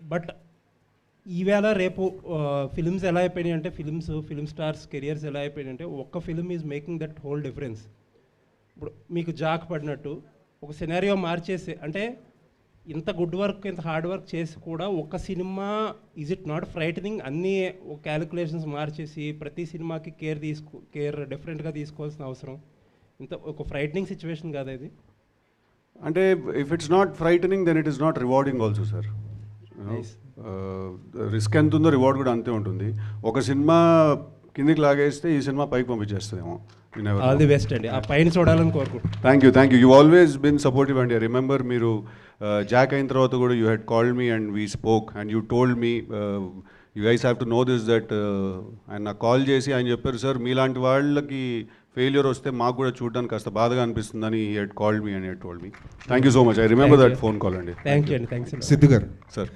But ఈవేళ రేపు films ఎలా అయిపోయినాయి అంటే ఫిలిమ్స్ ఫిలిం స్టార్స్ కెరియర్స్ ఎలా అయిపోయినాయి అంటే ఒక్క film is making that whole difference ఇప్పుడు మీకు జాక్ పడినట్టు ఒక సినారియో మార్చేసి అంటే ఇంత గుడ్ వర్క్ ఇంత హార్డ్ వర్క్ చేసి కూడా ఒక cinema is it not frightening అన్నీ క్యాలిక్యులేషన్స్ మార్చేసి ప్రతి సినిమాకి కేర్ తీసుకో కేర్ డిఫరెంట్గా తీసుకోవాల్సిన అవసరం. ఇంత ఒక ఫ్రైటనింగ్ సిచ్యువేషన్ కాదు ఇది? అంటే if it's not frightening then it is not rewarding also sir. Risk ఎంత ఉందో రివార్డ్ కూడా అంతే ఉంటుంది. ఒక సినిమా కిందికి లాగేస్తే ఈ సినిమా పైకి పంపించేస్తుందేమో. ఆల్ ది బెస్ట్ అండి. ఆ పైన చూడాలని కోరుకుంటున్నాను thank you thank you you always been supportive అండి రిమెంబర్ మీరు జాక్ అయిన తర్వాత కూడా you had called me and we spoke and you told me you guys have to know this that ఆయన నాకు కాల్ చేసి ఆయన చెప్పారు సార్ మీలాంటి వాళ్ళకి ఫెయిల్యూర్ వస్తే మాకు కూడా చూడడానికి కాస్త బాధగా అనిపిస్తుందని ఈ had called me and had told me thank you so much I remember that. Phone call అండి. థ్యాంక్ యూ అండి థ్యాంక్స్ సిద్ధు గారు. సార్